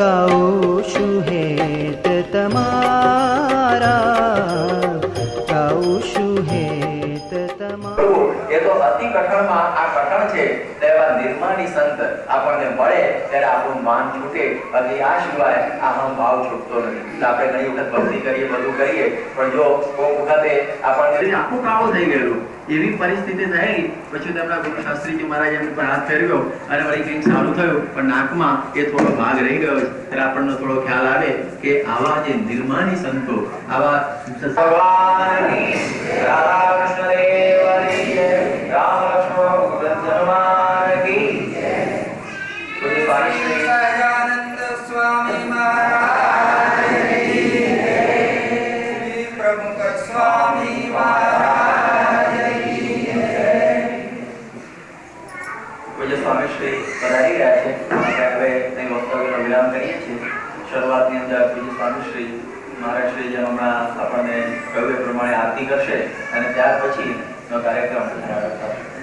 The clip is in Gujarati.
ગાઉં છું હેત એ તો અતિ કઠણમાં આ કઠણ છે. તેવા નિર્માણી સંત આપણને મળે ત્યારે આપણું માન છૂટે અને આ સિવાય આમાં ભાવ છૂટતો નથી. એટલે આપણે ઘણી વખત ભક્તિ કરીએ બધું કરીએ પણ જો કોઈ વખતે આપણને આખું કાળું થઈ ગયેલું. એવી પરિસ્થિતિ થયેલી પછી તેમના ગુરુ શાસ્ત્રીજી મહારાજ એમની પર હાથ ફેરવ્યો અને વળી કંઈક સારું થયું પણ નાકમાં એ થોડો ભાગ રહી ગયો છે. ત્યારે આપણને થોડો ખ્યાલ આવે કે આવા જે નિર્માણી સંતો આવા ભગવાનની સ્વામી શ્રી છે. આપણે કરીએ છીએ. શરૂઆતની અંદર સ્વામી શ્રી મહારાજ શ્રી હમણાં આપણને કવ્ય પ્રમાણે આરતી કરશે અને ત્યાર પછી કાર્યક્રમ થશે.